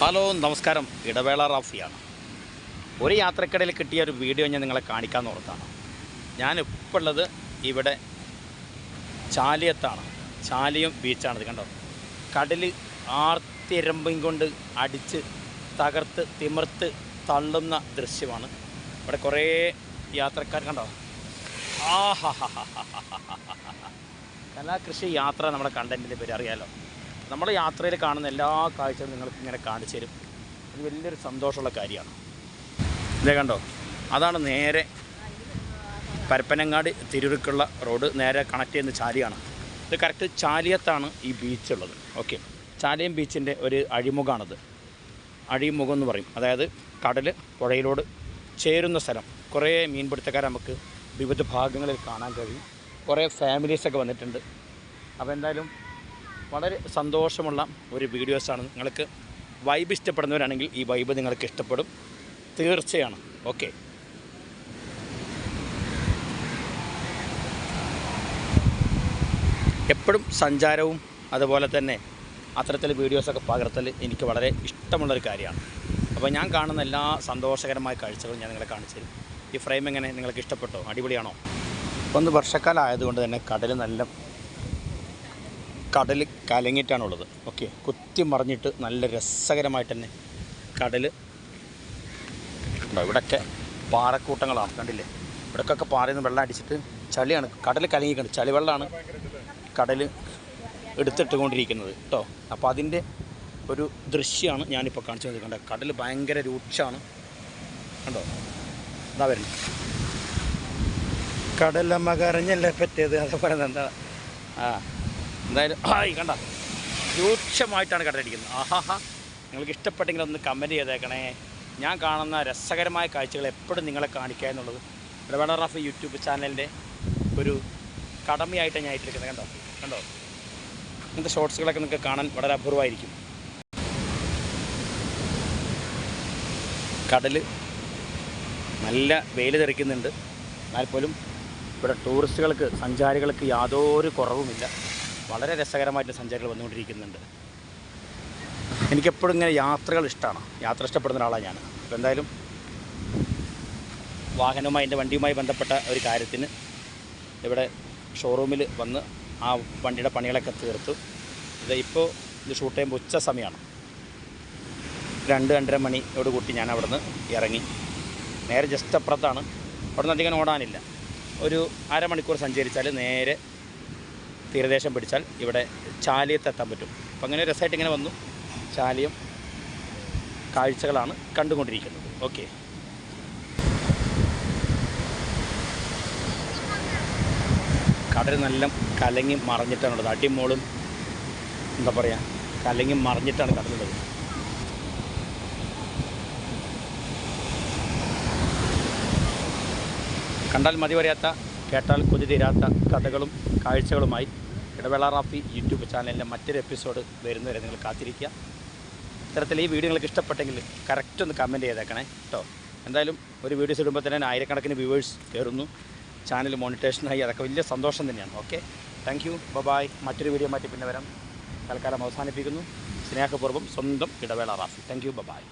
Hello നമസ്കാരം. ഇടവേള റാഫിയാണ്. ഒരു യാത്രക്കിടയിൽ കിട്ടിയ ഒരു വീഡിയോ ഞാൻ നിങ്ങളെ കാണിക്കാൻ ഓർത്താണ്. ഞാൻ ഇപ്പോൾ ഉള്ളത് ഇവിടെ ചാലിയത്താണ്. ചാലിയം ഇത് കണ്ടോ? കടൽ ആർത്തിരമ്പും കൊണ്ട് അടിച്ച് തകർത്ത് തിമിർത്ത് തള്ളുന്ന ദൃശ്യമാണ്. ഇവിടെ കുറേ യാത്രക്കാർ കണ്ടോ? ആ കലാകൃഷി യാത്ര നമ്മുടെ കണ്ടന്റിന്റെ പേര് അറിയാമല്ലോ നമ്മുടെ യാത്രയിൽ കാണുന്ന എല്ലാ കാഴ്ചകളും നിങ്ങൾക്ക് ഇങ്ങനെ കാണിച്ചു തരും. അത് വലിയൊരു സന്തോഷമുള്ള കാര്യമാണ്. ഇതേ കണ്ടോ? അതാണ് നേരെ പരപ്പനങ്ങാടി തിരൂർക്കുള്ള റോഡ്. നേരെ കണക്ട് ചെയ്യുന്ന ചാലിയാണ്. ഇത് കറക്റ്റ് ചാലിയത്താണ് ഈ ബീച്ചുള്ളത് ഓക്കെ ചാലിയം ബീച്ചിന്റെ ഒരു അഴിമുഖമാണത് അഴിമുഖം എന്ന് പറയും. അതായത് കടൽ പുഴയിലോട് ചേരുന്ന സ്ഥലം. കുറേ മീൻപിടുത്തക്കാർ നമുക്ക് വിവിധ ഭാഗങ്ങളിൽ കാണാൻ കഴിയും. കുറേ ഫാമിലീസൊക്കെ വന്നിട്ടുണ്ട്. അപ്പോൾ എന്തായാലും വളരെ സന്തോഷമുള്ള ഒരു വീഡിയോസാണ് നിങ്ങൾക്ക് വൈബ് ഇഷ്ടപ്പെടുന്നവരാണെങ്കിൽ ഈ വൈബ് നിങ്ങൾക്ക് ഇഷ്ടപ്പെടും. തീർച്ചയാണ്. ഓക്കെ എപ്പോഴും സഞ്ചാരവും അതുപോലെ തന്നെ അത്തരത്തിൽ വീഡിയോസൊക്കെ പകർത്തൽ എനിക്ക് വളരെ ഇഷ്ടമുള്ളൊരു കാര്യമാണ്. അപ്പോൾ ഞാൻ കാണുന്ന എല്ലാ സന്തോഷകരമായ കാഴ്ചകളും ഞാൻ നിങ്ങളെ കാണിച്ചു തരും. ഈ ഫ്രെയിം എങ്ങനെ നിങ്ങൾക്ക് ഇഷ്ടപ്പെട്ടോ? അടിപൊളിയാണോ? ഒന്ന് വർഷക്കാലം ആയതുകൊണ്ട് തന്നെ കടൽ നല്ല കടൽ കലങ്ങിയിട്ടാണുള്ളത്. ഓക്കെ കുത്തി മറിഞ്ഞിട്ട് നല്ല രസകരമായിട്ട് തന്നെ കടൽ ഉണ്ടോ ഇവിടെയൊക്കെ പാറക്കൂട്ടങ്ങളാണ് കണ്ടില്ലേ? ഇവിടേക്കൊക്കെ പാറയിൽ നിന്ന് വെള്ളം അടിച്ചിട്ട് ചളിയാണ് കടൽ കലങ്ങിയിട്ടുണ്ട്. ചളി വെള്ളമാണ് കടൽ എടുത്തിട്ടുകൊണ്ടിരിക്കുന്നത് കേട്ടോ അപ്പോൾ അതിന്റെ ഒരു ദൃശ്യമാണ് ഞാനിപ്പോൾ കാണിച്ചു തന്നത്. കണ്ടോ കടൽ ഭയങ്കര രൂക്ഷമാണ്. കണ്ടോ എന്താ വരുന്നത്. കടലമ്മ കരഞ്ഞല്ലേ പറ്റിയത്? അതേപോലെ എന്താ? ആ എന്തായാലും ആയി കണ്ട? രൂക്ഷമായിട്ടാണ് കടലടിക്കുന്നത്. ആഹാഹാ. നിങ്ങൾക്ക് ഇഷ്ടപ്പെട്ടെങ്കിൽ ഒന്ന് കമന്റ് ചെയ്തേക്കണേ. ഞാൻ കാണുന്ന രസകരമായ കാഴ്ചകൾ എപ്പോഴും നിങ്ങളെ കാണിക്കുക എന്നുള്ളത് ഇടവേള റാഫ് യൂട്യൂബ് ചാനലിന്റെ ഒരു കടമയായിട്ട് ഞാൻ ഏറ്റെടുക്കുന്നത് കണ്ടോ? കണ്ടോ? ഇങ്ങനത്തെ ഷോർട്സുകളൊക്കെ നിങ്ങൾക്ക് കാണാൻ വളരെ അപൂർവമായിരിക്കും. കടൽ നല്ല വെയിൽ തെറിക്കുന്നുണ്ട്. എന്നാൽ പോലും ഇവിടെ ടൂറിസ്റ്റുകൾക്ക് സഞ്ചാരികൾക്ക് യാതൊരു കുറവുമില്ല. വളരെ രസകരമായിട്ട് സഞ്ചാരികൾ വന്നുകൊണ്ടിരിക്കുന്നുണ്ട്. എനിക്കെപ്പോഴും ഇങ്ങനെ യാത്രകൾ ഇഷ്ടമാണ് യാത്ര ഇഷ്ടപ്പെടുന്ന ഒരാളാണ് ഞാൻ. അപ്പോൾ എന്തായാലും വാഹനവുമായി എന്റെ വണ്ടിയുമായി ബന്ധപ്പെട്ട ഒരു കാര്യത്തിന് ഇവിടെ ഷോറൂമിൽ വന്ന് ആ വണ്ടിയുടെ പണികളൊക്കെ തീർത്തു. ഇത് ഇപ്പോൾ ഇത് ഷൂട്ട് ചെയ്യുമ്പോൾ ഉച്ച സമയമാണ്. രണ്ട് രണ്ടര മണിയോട് കൂട്ടി ഞാൻ അവിടുന്ന് ഇറങ്ങി. നേരെ ജസ്റ്റ് അപ്പുറത്താണ്. അവിടെ നിന്ന് അധികം ഓടാനില്ല. ഒരു അരമണിക്കൂർ സഞ്ചരിച്ചാൽ നേരെ തീരദേശം പിടിച്ചാൽ ഇവിടെ ചാലിയത്തെത്താൻ പറ്റും. അപ്പം അങ്ങനെ രസമായിട്ട് ഇങ്ങനെ വന്നു. ചാലിയം കാഴ്ചകളാണ് കണ്ടുകൊണ്ടിരിക്കുന്നത്. ഓക്കെ. കടൽ നല്ല കലങ്ങി മറഞ്ഞിട്ടാണുള്ളത്. അടിമോളും എന്താ പറയുക കലങ്ങി മറിഞ്ഞിട്ടാണ് കടലുള്ളത്. കണ്ടാൽ മതി വരാത്ത കേട്ടാൽ കൊതി തീരാത്ത കഥകളും കാഴ്ചകളുമായി ഇടവേള റാഫി യൂട്യൂബ് ചാനലിന്റെ മറ്റൊരു എപ്പിസോഡ് വരുന്നവരെ നിങ്ങൾ കാത്തിരിക്കുക. ഇത്തരത്തിൽ ഈ വീഡിയോ നിങ്ങൾക്ക് ഇഷ്ടപ്പെട്ടെങ്കിൽ കറക്റ്റ് ഒന്ന് കമന്റ് ചെയ്തേക്കണേ കേട്ടോ എന്തായാലും ഒരു വീഡിയോസ് ഇടുമ്പോൾ തന്നെ ആയിരക്കണക്കിന് വ്യൂവേഴ്സ് കയറുന്നു. ചാനൽ മോണിറ്റേഷനായി അതൊക്കെ വലിയ സന്തോഷം തന്നെയാണ്. Okay thank you bye bye മറ്റൊരു വീഡിയോ മാറ്റി പിന്നെ വരാം. തൽക്കാലം അവസാനിപ്പിക്കുന്നു. സ്നേഹപൂർവം സ്വന്തം ഇടവേള റാഫി. Thank you bye-bye